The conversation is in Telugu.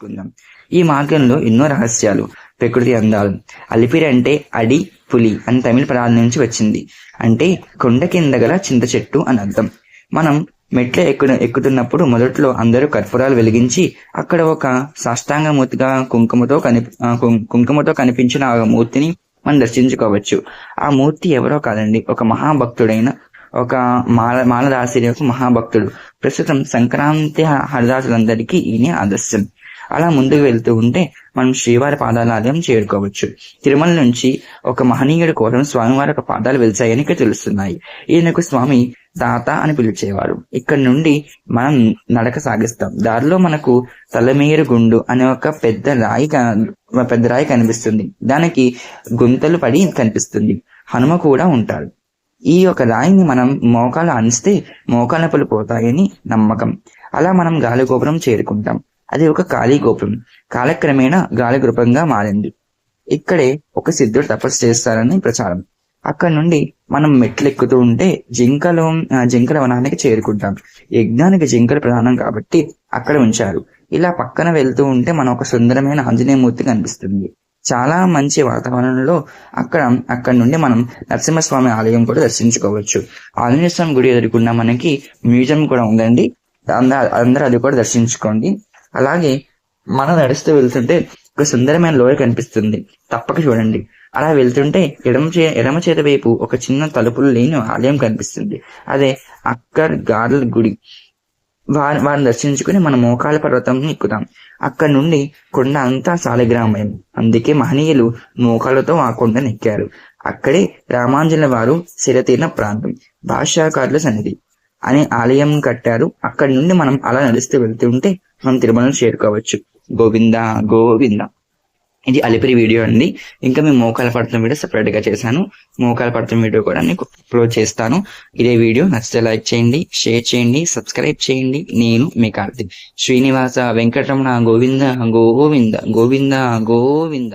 తెలుసుకుందాం ఈ మార్గంలో ఎన్నో రహస్యాలు ప్రకృతి అందాలు. అలిపిరి అంటే అడి పులి అని తమిళ పదాల నుంచి వచ్చింది. అంటే కొండ కింద గల చింత చెట్టు అని అర్థం. మనం మెట్లు ఎక్కు ఎక్కుతున్నప్పుడు మొదట్లో అందరూ కర్పూరాలు వెలిగించి అక్కడ ఒక సాష్టాంగమూర్తిగా కుంకుమతో కని కుంకుమతో కనిపించిన ఆ మూర్తిని మనం దర్శించుకోవచ్చు. ఆ మూర్తి ఎవరో కాదండి ఒక మహాభక్తుడైన ఒక మాల మాలదాసి యొక్క మహాభక్తుడు. ప్రస్తుతం సంక్రాంతి హరిదాసులందరికీ ఈయన ఆదర్శం. అలా ముందుకు వెళ్తూ ఉంటే మనం శ్రీవారి పాదాలయం చేరుకోవచ్చు. తిరుమల నుంచి ఒక మహనీయుడి కోసం స్వామివారి ఒక పాదాలు వెలిచాయని ఇక్కడ తెలుస్తున్నాయి. ఈయనకు స్వామి తాత అని పిలిచేవారు. ఇక్కడ నుండి మనం నడక సాగిస్తాం. దారిలో మనకు తలమేరు గుండు అనే ఒక పెద్ద రాయి పెద్ద రాయి కనిపిస్తుంది. దానికి గుంతలు పడి కనిపిస్తుంది. హనుమ కూడా ఉంటాడు ఈ యొక్క రాయిని మనం మోకాలు అనిస్తే మోకాల నొప్పులు పోతాయని నమ్మకం. అలా మనం గాలి గోపురం చేరుకుంటాం. అది ఒక ఖాళీ గోపురం. కాలక్రమేణా గాలి గృపంగా మారింది. ఇక్కడే ఒక సిద్ధుడు తపస్సు చేస్తారని ప్రచారం. అక్కడ నుండి మనం మెట్లు ఎక్కుతూ ఉంటే జింకలు జింకల వనానికి చేరుకుంటాం. యజ్ఞానికి జింకలు ప్రధానం కాబట్టి అక్కడ ఉంచారు. ఇలా పక్కన వెళ్తూ ఉంటే మనం ఒక సుందరమైన ఆంజనేయమూర్తి కనిపిస్తుంది. చాలా మంచి వాతావరణంలో అక్కడ అక్కడ నుండి మనం నరసింహస్వామి ఆలయం కూడా దర్శించుకోవచ్చు. ఆంజనేయ స్వామి గుడి ఎదుర్కొన్న మనకి మ్యూజియం కూడా ఉందండి. అంద- అందరూ అది కూడా దర్శించుకోండి. అలాగే మనం నడుస్తూ వెళ్తుంటే ఒక సుందరమైన లోయ కనిపిస్తుంది. తప్పక చూడండి. అలా వెళ్తుంటే ఎడమ చే ఎడమ చేతి వైపు ఒక చిన్న తలుపులు లేని ఆలయం కనిపిస్తుంది. అదే అక్కర్ గార్ల గుడి. వారి వారిని దర్శించుకుని మన మోకాల పర్వతం ఎక్కుతాం అక్కడ నుండి కొండ అంతా సాలిగ్రామయం అందుకే మహనీయులు మోకాలతో ఆ కొండను ఎక్కారు అక్కడే రామాంజన వారు సిరతీర్ణ ప్రాంతం. భాషాకారుల సన్నిధి. అనే ఆలయం కట్టారు. అక్కడి నుండి మనం అలా నడుస్తూ వెళ్తుంటే మనం తిరుమలను చేరుకోవచ్చు గోవింద గోవింద. ఇది అలిపిరి వీడియో అండి. ఇంకా మేము మోకాల పడతం వీడియో సెపరేట్గా చేశాను. మోకాల పడతం వీడియో కూడా నేను అప్లోడ్ చేస్తాను. ఇదే వీడియో నచ్చితే లైక్ చేయండి షేర్ చేయండి సబ్స్క్రైబ్ చేయండి. నేను మీ కార్తీక్. శ్రీనివాస వెంకటరమణ గోవింద గోవింద గోవింద గోవింద.